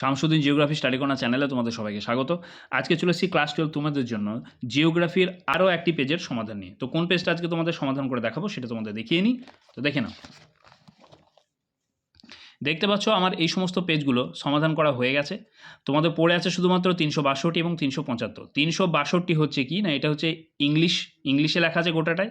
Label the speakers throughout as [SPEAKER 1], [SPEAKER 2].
[SPEAKER 1] Shamsuddin geography study চ্যানেলে তোমাদের সবাইকে স্বাগত। আজকে চলে এসেছি ক্লাস টুয়েলভ তোমাদের জন্য জিওগ্রাফির আরও একটি পেজের সমাধান নিয়ে। তো কোন পেজটা আজকে তোমাদের সমাধান করে দেখাবো সেটা তোমাদের দেখিয়ে নিই। তো দেখে নাও। দেখতে পাচ্ছ আমার এই সমস্ত পেজগুলো সমাধান করা হয়ে গেছে। তোমাদের পড়ে আছে শুধুমাত্র তিনশো বাষট্টি এবং তিনশো পঁচাত্তর। তিনশো বাষট্টি হচ্ছে কি না, এটা হচ্ছে ইংলিশ ইংলিশে লেখা আছে গোটাটাই।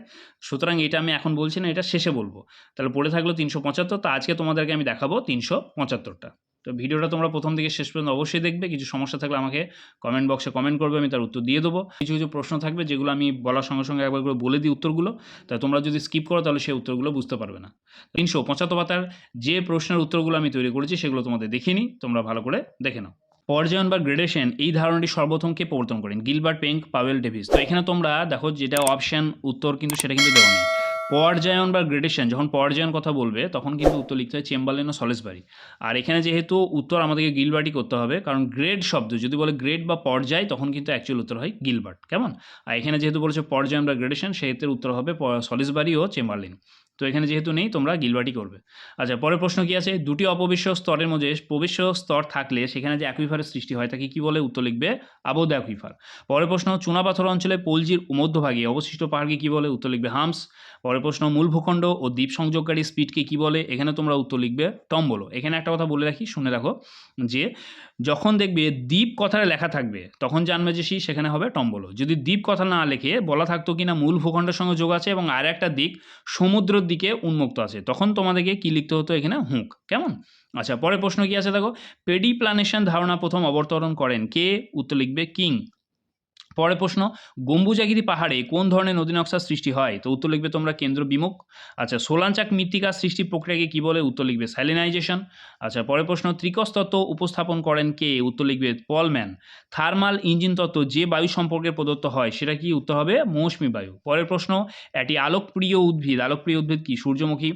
[SPEAKER 1] সুতরাং এটা আমি এখন বলছি না, এটা শেষে বলব। তাহলে পড়ে থাকল তিনশো পঁচাত্তর, তা আজকে তোমাদেরকে আমি দেখাবো তিনশো পঁচাত্তরটা। তো ভিডিওটা তোমরা প্রথম থেকে শেষ পর্যন্ত অবশ্যই দেখবে। কিছু সমস্যা থাকলে আমাকে কমেন্ট বক্সে কমেন্ট করবে, আমি তার উত্তর দিয়ে দেবো। কিছু কিছু প্রশ্ন থাকবে যেগুলো আমি বলার সঙ্গে সঙ্গে একবার করে বলে দিই উত্তরগুলো। তাই তোমরা যদি স্কিপ করো তাহলে সেই উত্তরগুলো বুঝতে পারবে না। তিনশো পঁচাত্তর পাতার যে প্রশ্নের উত্তরগুলো আমি তৈরি করেছি সেগুলো তোমাদের দেখিয়ে নিই। তোমরা ভালো করে দেখে নাও। পর্যায়ন বা গ্রেডেশন এই ধারণাটি সর্বপ্রথম কে প্রবর্তন করেন? Gilbert Penck, Powell Davis. তো এখানে তোমরা দেখো যেটা অপশান উত্তর কিন্তু সেটা কিন্তু দেওয়া নেই। পর্যায়ন বা গ্রেডেশন যখন পর্যায়ন কথা বলবে, তখন কিন্তু উত্তর লিখতে হয় চেম্বারলেন ও সলেসবাড়ি আর এখানে যেহেতু উত্তর আমাদেরকে গিলবার্টই করতে হবে, কারণ গ্রেড শব্দ, যদি বলে গ্রেড বা পর্যায়, তখন কিন্তু অ্যাকচুয়াল উত্তর হয় গিলবার্ট কেমন? আর এখানে যেহেতু বলেছে পর্যায়ন বা গ্রেডেশন সেক্ষেত্রে উত্তর হবে সলেসবাড়ি ও চেম্বারলিন তো এখানে যেহেতু নেই, তোমরা গিলবাটি করবে। আচ্ছা পরের প্রশ্ন কি আছে? দুটি অপবিশ্ব স্তরের মধ্যে প্রবেশ্য স্তর থাকলে সেখানে যে অ্যাকুইফারের সৃষ্টি হয়, তাকে কি বলে? উত্তর লিখবে, আবদ্ধ অ্যাকুইফার। পরের প্রশ্ন চুনাপাথর অঞ্চলে পলজির মধ্যভাগে অবশিষ্ট পাহাড়কে কি বলে? উত্তর লিখবে হামস। পরের প্রশ্ন, মূল ভূখণ্ড ও দ্বীপ সংযোগকারী স্পিডকে কি বলে? এখানে তোমরা উত্তর লিখবে, টম্বলো। এখানে একটা কথা বলে রাখি, শুনে রাখো যে যখন দেখবে দ্বীপ কথাটা লেখা থাকবে, তখন জানবে যে সেখানে হবে টম্বলো। যদি দ্বীপ কথা না লেখে, বলা থাকতো কি না মূল ভূখণ্ডের সঙ্গে যোগ আছে এবং আর একটা দিক সমুদ্রের দিকে উন্মুক্ত আছে। তখন তোমাদেরকে কি লিখতে হতো এখানে? হুঁক। কেমন? আচ্ছা পরের প্রশ্ন কি আছে দেখো? পেডি প্লানেশন ধারণা প্রথম অবতরণ করেন কে? উত্তর লিখবে কিং। পরের প্রশ্ন, গম্বুজাগিরি পাহাড়ে কোন ধরনের নদী নকশার সৃষ্টি হয়? তো উত্তর লিখবে তোমরা কেন্দ্র বিমুখ। আচ্ছা সোলাঞ্চাক মৃত্তিকার সৃষ্টি প্রক্রিয়াকে কী বলে? উত্তর লিখবে স্যালিনাইজেশন আচ্ছা পরের প্রশ্ন ত্রিকস তত্ত্ব উপস্থাপন করেন কে? উত্তর লিখবে পলম্যান থার্মাল ইঞ্জিন তত্ত্ব যে বায়ু সম্পর্কে প্রদত্ত হয়, সেটা কি? উত্তর হবে মৌসুমী বায়ু। পরের প্রশ্ন একটি আলোকপ্রিয় উদ্ভিদ। আলোকপ্রিয় উদ্ভিদ কি? সূর্যমুখী।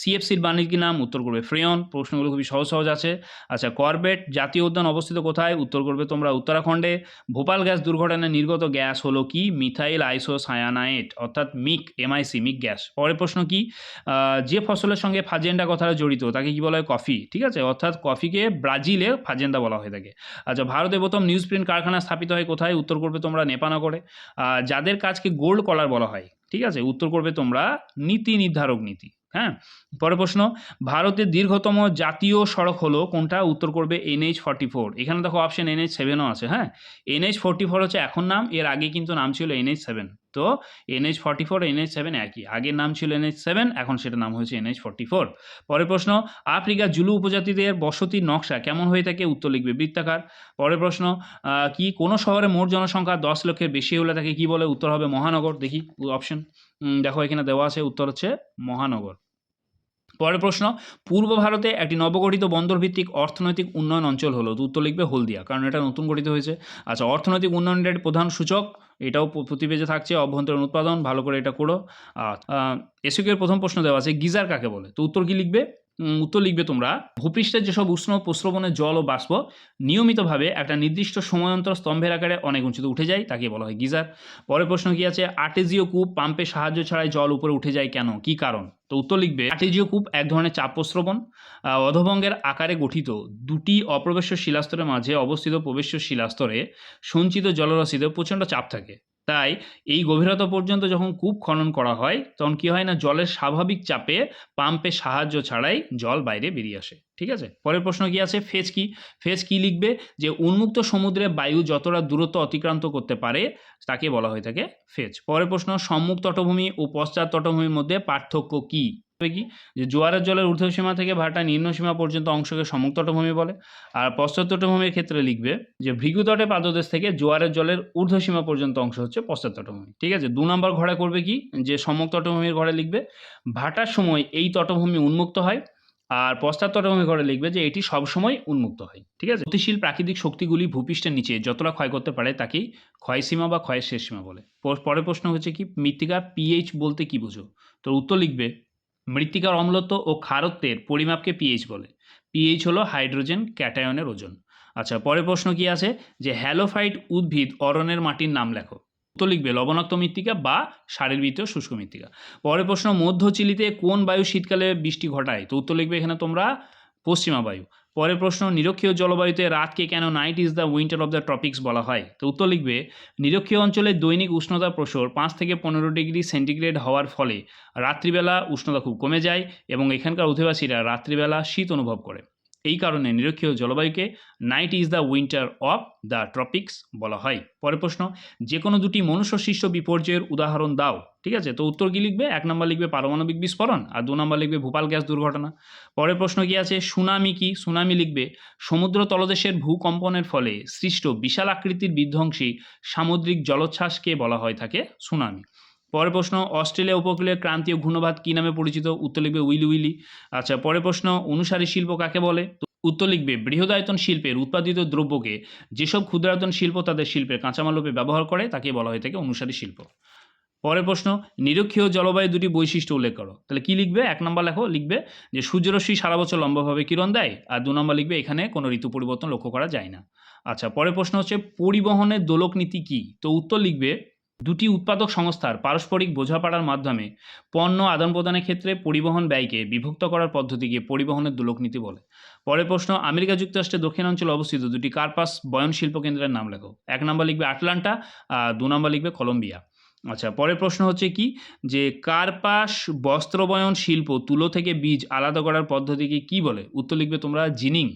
[SPEAKER 1] সিএফসির বাণিজ্য নাম? উত্তর করবে ফ্রেয়ন প্রশ্নগুলো খুবই সহজ সহজ আছে। আচ্ছা করবেট জাতীয় উদ্যান অবস্থিত কোথায়? উত্তর করবে তোমরা উত্তরাখণ্ডে। ভোপাল গ্যাস দুর্ঘটনায় নির্গত গ্যাস হলো কি? মিথাইল আইসোসায়ানাইট অর্থাৎ মিক এমআইসি মিক গ্যাস। পরের প্রশ্ন কি? যে ফসলের সঙ্গে ফাজেন্ডা কথাটা জড়িত, তাকে কি বলা হয় কফি? ঠিক আছে? অর্থাৎ কফিকে ব্রাজিলে ফাজেন্ডা বলা হয়ে থাকে। আচ্ছা ভারতে প্রথম নিউজ প্রিন্ট কারখানা স্থাপিত হয় কোথায়? উত্তর করবে তোমরা নেপানগরে যাদের কাজকে গোল্ড কলার বলা হয়, ঠিক আছে? উত্তর করবে তোমরা নীতি নির্ধারক নীতি। হ্যাঁ? পরের প্রশ্ন, ভারতের দীর্ঘতম জাতীয় সড়ক হলো কোনটা? উত্তর করবে এনএইচ ফর্টি ফোর। এখানে দেখো অপশন এনএইচ সেভেনও আছে হ্যাঁ? এনএইচ ফর্টি ফোর হচ্ছে এখন নাম, এর আগে কিন্তু নাম ছিল এনএইচ সেভেন তো NH forty four NH seven একই। আগের নাম ছিল এনএইচ সেভেন এখন সেটা নাম হয়েছে এনএইচ ফর্টি ফোর পরের প্রশ্ন আফ্রিকা জুলু উপজাতিদের বসতির নকশা কেমন হয়ে থাকে? উত্তর লিখবে বৃত্তাকার। পরের প্রশ্ন কি কোনো শহরে মোট জনসংখ্যা দশ লক্ষের বেশি হলে তাকে কি বলে? উত্তর হবে মহানগর। দেখি অপশন দেখো এখানে দেওয়া আছে, উত্তর হচ্ছে মহানগর। পরের প্রশ্ন, পূর্ব ভারতে একটি নবগঠিত বন্দরভিত্তিক অর্থনৈতিক উন্নয়ন অঞ্চল হলো। উত্তর লিখবে হলদিয়া, কারণ এটা নতুন গঠিত হয়েছে। আচ্ছা অর্থনৈতিক উন্নয়নের প্রধান সূচক, এটাও প্রতিবেজে থাকছে অভ্যন্তরীণ উৎপাদন, ভালো করে এটা করো। এসিকের প্রথম প্রশ্ন দেওয়া আছে, গিজার কাকে বলে? তো উত্তর কী লিখবে? উত্তর লিখবে তোমরা, ভূপৃষ্ঠের যেসব উষ্ণ প্রস্রবণের জল ও বাষ্প নিয়মিতভাবে একটা নির্দিষ্ট সময়ন্তর স্তম্ভের আকারে অনেক উঁচুতে উঠে যায় তাকে বলা হয় গিজার। পরের প্রশ্ন কি আছে আর্টেজিও কূপ পাম্পের সাহায্য ছাড়াই জল উপরে উঠে যায় কেন? কি কারণ? তো উত্তর লিখবে আর্টেজিও কূপ এক ধরনের চাপ প্রস্রবণ অধভঙ্গের আকারে গঠিত। দুটি অপ্রবেশ্য শিলাস্তরের মাঝে অবস্থিত প্রবেশ্য শিলাস্তরে সঞ্চিত জলরাশিতে প্রচণ্ড চাপ থাকে। তাই এই গভীরতা পর্যন্ত যখন কূপ খনন করা হয়, তখন কী হয় না, জলের স্বাভাবিক চাপে পাম্পের সাহায্য ছাড়াই জল বাইরে বেরিয়ে আসে। ঠিক আছে? পরের প্রশ্ন কি আছে? ফেজ কি? ফেজ কি লিখবে? যে উন্মুক্ত সমুদ্রে বায়ু যতটা দূরত্ব অতিক্রান্ত করতে পারে, তাকে বলা হয়ে থাকে ফেজ। পরের প্রশ্ন, সম্মুখ তটভূমি ও পশ্চাৎ তটভূমির মধ্যে পার্থক্য কী? কি? যে জোয়ারের জলের ঊর্ধ্বসীমা থেকে ভাটা নিম্নসীমা পর্যন্ত অংশকে সমুখ তটভূমি বলে। আর পশ্চাৎ তটভূমির ক্ষেত্রে লিখবে যে ভৃগুতটে পাদদেশ থেকে জোয়ারের জলের ঊর্ধ্বসীমা পর্যন্ত অংশ হচ্ছে পশ্চাৎ তটভূমি। ঠিক আছে? দু নম্বর ঘরে করবে কি? যে সমুখ তটভূমির ঘরে লিখবে, ভাটার সময় এই তটভূমি উন্মুক্ত হয় আর পশ্চাৎ তটভূমি ঘরে লিখবে যে এটি সবসময় উন্মুক্ত হয়। ঠিক আছে? গতিশীল প্রাকৃতিক শক্তিগুলি ভূপৃষ্ঠের নিচে যতটা ক্ষয় করতে পারে তাকেই ক্ষয়সীমা বা ক্ষয়ের শেষ সীমা বলে। পরের প্রশ্ন হচ্ছে কি? মৃত্তিকা পিএইচ বলতে কি বুঝো? তো উত্তর লিখবে মৃত্তিকার অম্লত্ব ও ক্ষারত্বের পরিমাপকে পিএইচ বলে। পিএইচ হলো হাইড্রোজেন, ক্যাটায়নের ওজন। আচ্ছা পরের প্রশ্ন কি আছে? যে হ্যালোফাইট উদ্ভিদ অরণ্যের মাটির নাম লেখো। তো লিখবে লবণাক্ত মৃত্তিকা বা ভিতরে শুষ্ক মৃত্তিকা। পরের প্রশ্ন, মধ্য চিলিতে কোন বায়ু শীতকালে বৃষ্টি ঘটায়? তো উত্তর লিখবে এখানে তোমরা পশ্চিমা বায়ু। পরের প্রশ্ন, নিরক্ষীয় জলবায়ুতে রাতকে কেন night is the winter of the tropics বলা হয়? তো উত্তর লিখবে, নিরক্ষীয় অঞ্চলে দৈনিক উষ্ণতা প্রসর পাঁচ থেকে পনেরো ডিগ্রি সেন্টিগ্রেড হওয়ার ফলে রাত্রিবেলা উষ্ণতা খুব কমে যায় এবং এখানকার অধিবাসীরা রাত্রিবেলা শীত অনুভব করে। এই কারণে নিরক্ষীয় জলবায়ুকে night is the winter of the tropics বলা হয়। পরের প্রশ্ন যে কোনো দুটি মনুষ্য সৃষ্ট বিপর্যয়ের উদাহরণ দাও। ঠিক আছে? তো উত্তর কী লিখবে? এক নম্বর লিখবে পারমাণবিক বিস্ফোরণ আর দু নম্বর লিখবে ভূপাল গ্যাস দুর্ঘটনা। পরের প্রশ্ন কি আছে? সুনামি কি? সুনামি লিখবে, সমুদ্র তলদেশের ভূকম্পনের ফলে সৃষ্ট বিশাল আকৃতির বিধ্বংসী সামুদ্রিক জলোচ্ছ্বাসকে বলা হয় থাকে সুনামি। পরের প্রশ্ন, অস্ট্রেলিয়া উপকূলীয় ক্রান্তীয় ঘূর্ণবাদ কী নামে পরিচিত? উত্তর লিখবে উইলি উইলি। আচ্ছা পরের প্রশ্ন, অনুসারী শিল্প কাকে বলে? উত্তর লিখবে, বৃহদায়তন শিল্পের উৎপাদিত দ্রব্যকে যেসব ক্ষুদ্রায়তন শিল্প তাদের শিল্পের কাঁচামাল রূপে ব্যবহার করে, তাকে বলা হয়ে থাকে অনুসারী শিল্প। পরের প্রশ্ন, নিরক্ষীয় জলবায়ু দুটি বৈশিষ্ট্য উল্লেখ করো। তাহলে কি লিখবে? এক নম্বর লেখো, লিখবে যে সূর্যরশ্মি সারা বছর লম্বাভাবে কিরণ দেয়, আর দু নম্বর লিখবে এখানে কোনো ঋতু পরিবর্তন লক্ষ্য করা যায় না। আচ্ছা পরের প্রশ্ন হচ্ছে, পরিবহনের দোলক নীতি কী? তো উত্তর লিখবে দুটি উৎপাদক সংস্থার পারস্পরিক বোঝাপড়ার মাধ্যমে পণ্য আদান প্রদানের ক্ষেত্রে পরিবহন ব্যয়কে বিভক্ত করার পদ্ধতিকে পরিবহনের দুলক নীতি বলে। পরের প্রশ্ন, আমেরিকা যুক্তরাষ্ট্রের দক্ষিণাঞ্চলে অবস্থিত দুটি কার্পাস বয়ন শিল্প কেন্দ্রের নাম লেখো। এক নম্বর লিখবে আটলান্টা দু নম্বর লিখবে কলম্বিয়া। আচ্ছা পরের প্রশ্ন হচ্ছে কি? যে কার্পাস বস্ত্রবয়ন শিল্প তুলো থেকে বীজ আলাদা করার পদ্ধতিকে কি বলে? উত্তর লিখবে তোমরা জিনিং।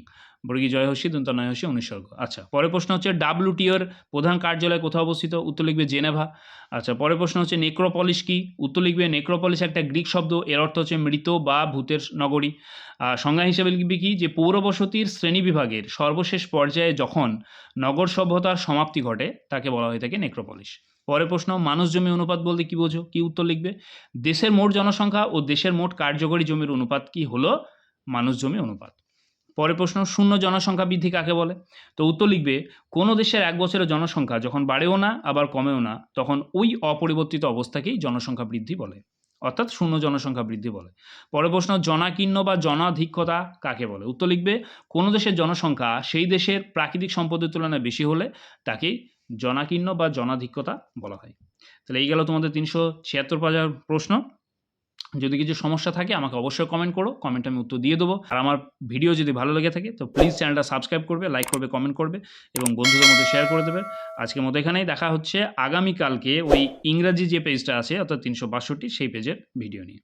[SPEAKER 1] বর্গী জয় হসি দন্ত নয় হসি, অনুসর্গ। আচ্ছা পরের প্রশ্ন হচ্ছে ডাব্লিউটিওর প্রধান কার্যালয় কোথাও অবস্থিত? উত্তর লিখবে জেনেভা। আচ্ছা পরের প্রশ্ন হচ্ছে নেক্রোপলিস কি? উত্তর লিখবে নেক্রোপলিস একটা গ্রিক শব্দ, এর অর্থ হচ্ছে মৃত বা ভূতের নগরী। সংজ্ঞা হিসেবে লিখবে কি? যে পৌরবসতির শ্রেণীবিভাগের সর্বশেষ পর্যায়ে যখন নগর সভ্যতার সমাপ্তি ঘটে, তাকে বলা হয়ে থাকে নেক্রোপলিস। পরের প্রশ্ন, মানুষ জমি অনুপাত বলতে কি বোঝো? কি উত্তর লিখবে? দেশের মোট জনসংখ্যা ও দেশের মোট কার্যকরী জমির অনুপাত কি হলো? মানুষ জমি অনুপাত। পরের প্রশ্ন, শূন্য জনসংখ্যা বৃদ্ধি কাকে বলে? তো উত্তর লিখবে, কোনো দেশের এক বছরের জনসংখ্যা যখন বাড়েও না, আবার কমেও না, তখন ওই অপরিবর্তিত অবস্থাকেই জনসংখ্যা বৃদ্ধি বলে। অর্থাৎ শূন্য জনসংখ্যা বৃদ্ধি বলে। পরের প্রশ্ন, জনাকীর্ণ বা জনাধিক্যতা কাকে বলে? উত্তর লিখবে, কোনো দেশের জনসংখ্যা সেই দেশের প্রাকৃতিক সম্পদের তুলনায় বেশি হলে তাকেই জনাকীর্ণ বা জনাধিক্যতা বলা হয়। তাহলে এই গেল তোমাদের তিনশো ছিয়াত্তর হাজার প্রশ্ন। যদি কিছু সমস্যা থাকে, আমাকে অবশ্যই কমেন্ট করো। কমেন্ট আমি উত্তর দিয়ে দেবো। আর আমার ভিডিও যদি ভালো লেগে থাকে, তো প্লিজ চ্যানেলটা সাবস্ক্রাইব করবে লাইক করবে কমেন্ট করবে এবং বন্ধুদের মধ্যে শেয়ার করে দেবে। আজকে মতো এখানেই। দেখা হচ্ছে আগামীকালকে ওই ইংরাজি যে পেজটা আছে, অর্থাৎ তিনশো বাষট্টি, সেই পেজের ভিডিও নিয়ে।